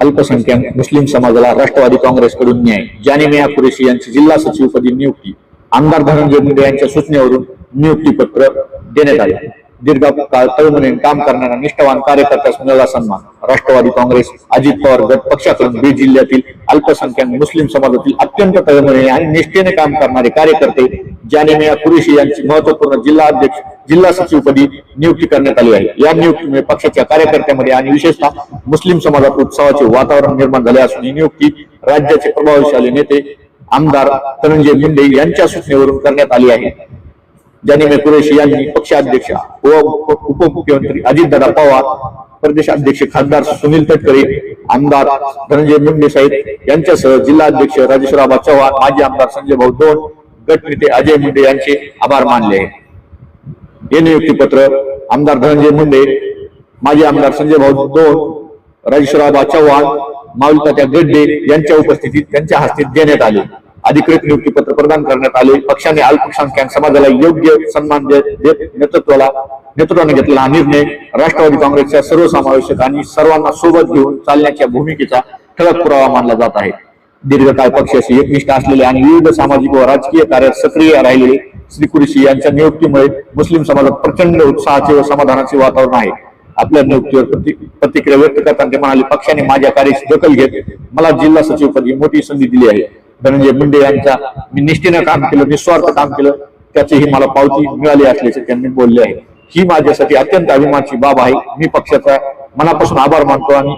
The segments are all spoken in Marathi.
अल्पसंख्याक मुस्लिम समाजाला राष्ट्रवादी काँग्रेसकडून न्याय. जानिमिया कुरेशी यांची जिल्हा सचिवपदी नियुक्ती आमदार धनंजय मुंडे यांच्या सूचनेवरून नियुक्तीपत्र देण्यात आले. दीर्घकाळ तळमळीने काम करणाऱ्या निष्ठावान कार्यकर्त्यास मिळाला सन्मान. राष्ट्रवादी काँग्रेस अजित पवार गट पक्षाकडून बीड जिल्ह्यातील अल्पसंख्याक मुस्लिम समाजातील अत्यंत तळमळीने आणि निष्ठेने काम करणारे कार्यकर्ते जानिमिया कुरेशी यांची महत्त्वपूर्ण जिल्हा अध्यक्ष जिल्हा सचिवपदी नियुक्ती करण्यात आली आहे. या नियुक्तीमुळे पक्षाच्या कार्यकर्त्यामध्ये आणि विशेषतः मुस्लिम समाजात उत्सवाचे वातावरण निर्माण झाले असून ही नियुक्ती राज्याचे प्रभावशाली नेते आमदार धनंजय मुंडे यांच्या सूचनेवरून करण्यात आली आहे. जानिमे कुरेशी यांनी पक्षाध्यक्ष व उपमुख्यमंत्री अजितदादा पवार प्रदेशाध्यक्ष खासदार सुनील तटकरे आमदार धनंजय मुंडे साहेब यांच्यासह जिल्हाध्यक्ष राजेश्वराबा चव्हाण माजी आमदार संजय भाऊ दोन गटनेते अजय मुंडे यांचे आभार मानले आहेत. हे नियुक्तीपत्र आमदार धनंजय मुंडे माजी आमदार संजय भाऊ दोन राजेश्वराबा चव्हाण माऊलीतात्या गड्डे यांच्या उपस्थितीत त्यांच्या हस्ते देण्यात आले. अधिकृत नियुक्तीपत्र प्रदान करण्यात आले. पक्षाने अल्पसंख्याक समाजाला योग्य सन्मान देत नेतृत्वाला नेतृत्वाने घेतलेला हा निर्णय राष्ट्रवादी काँग्रेसच्या सर्वसमावेशक आणि सर्वांना सोबत घेऊन चालण्याच्या भूमिकेचा ठळक पुरावा मानला जात आहे. दीर्घकाळ पक्षाशी एकनिष्ठ असलेले आणि विविध सामाजिक व राजकीय कार्यात सक्रिय राहिलेले श्री कुरेशी यांच्या नियुक्तीमुळे मुस्लिम समाजात प्रचंड उत्साहाचे व समाधानाचे वातावरण आहे. आपल्या नियुक्तीवर प्रतिक्रिया व्यक्त करताना ते म्हणाले पक्षाने माझ्या कार्याची दखल घेत मला जिल्हा सचिवपदी मोठी संधी दिली आहे. धनंजय मुंडे यांच्या मी निष्ठेनं काम केलं निस्वार्थ काम केलं त्याचीही मला पावती मिळाली असल्याचे त्यांनी बोलले आहे. ही माझ्यासाठी अत्यंत अभिमानाची बाब आहे. मी पक्षाचा मनापासून आभार मानतो आणि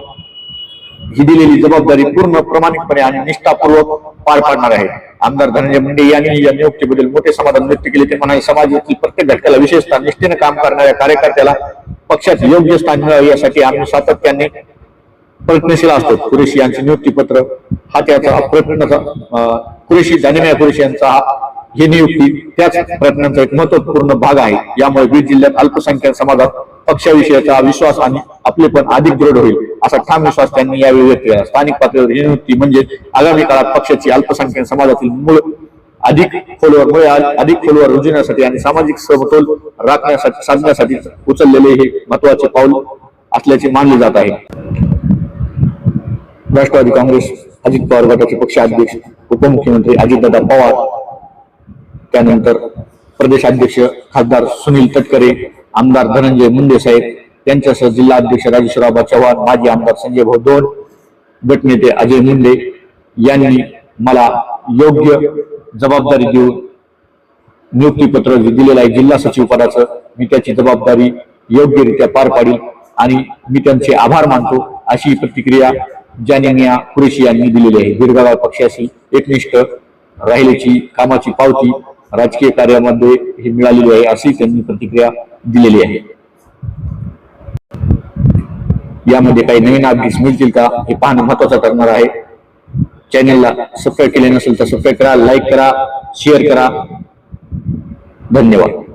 ही दिलेली जबाबदारी पूर्ण प्रामाणिकपणे आणि निष्ठापूर्वक पार पाडणार आहे. आमदार धनंजय मुंडे यांनी या नियुक्तीबद्दल मोठे समाधान व्यक्त केले. ते म्हणाले समाजातील प्रत्येक घटकाला विशेषतः निष्ठेने काम करणाऱ्या कार्यकर्त्याला पक्षात योग्य स्थान मिळावे यासाठी आम्ही सातत्याने प्रयत्नशील असतो. कुरेशी यांचे नियुक्तीपत्र हा त्याचा प्रयत्न कुरेशी जानिमिया कुरेशी यांचा ही नियुक्ती त्याच प्रयत्नांचा एक महत्त्वपूर्ण भाग आहे. यामुळे बीड जिल्ह्यात अल्पसंख्याक समाजात पक्षाविषयीचा विश्वास आणि आपले पण अधिक दृढ होईल असा ठाम विश्वास त्यांनी यावेळी व्यक्त केला. स्थानिक पातळीवर ही नियुक्ती म्हणजे आगामी काळात पक्षाची अल्पसंख्याक समाजातील मूळ अधिक खोलवर मुळे अधिक खोलवर रुजण्यासाठी आणि सामाजिक समतोल राखण्यासाठी साधण्यासाठी उचललेले हे महत्त्वाचे पाऊल असल्याचे मानले जात आहे. राष्ट्रवादी काँग्रेस अजित पवार गटाचे पक्षाध्यक्ष उपमुख्यमंत्री अजितदादा पवार त्यानंतर प्रदेशाध्यक्ष खासदार सुनील तटकरे आमदार धनंजय मुंडे साहेब त्यांच्यासह जिल्हाध्यक्ष राजेश्वरराव चव्हाण माजी आमदार संजय भाऊ दोन गटनेते अजय मुंडे यांनी मला योग्य जबाबदारी देऊन नियुक्तीपत्र जे दिलेलं आहे जिल्हा सचिव पदाचं मी त्याची जबाबदारी योग्यरित्या पार पाडील आणि मी त्यांचे आभार मानतो अशी प्रतिक्रिया जानिया कुरेशी यांनी दिलेली आहे. दीर्घकाळ पक्षाशी एकनिष्ठ राहिल्याची कामाची पावती राजकीय कार्यामध्ये हे मिळालेली आहे अशी त्यांनी प्रतिक्रिया दिलेली आहे. यामध्ये काही नवीन अपडेट्स मिळतील का हे पाहणं महत्वाचं ठरणार आहे. चॅनलला सबस्क्राईब केले नसेल तर सबस्क्राईब करा लाईक करा शेअर करा. धन्यवाद.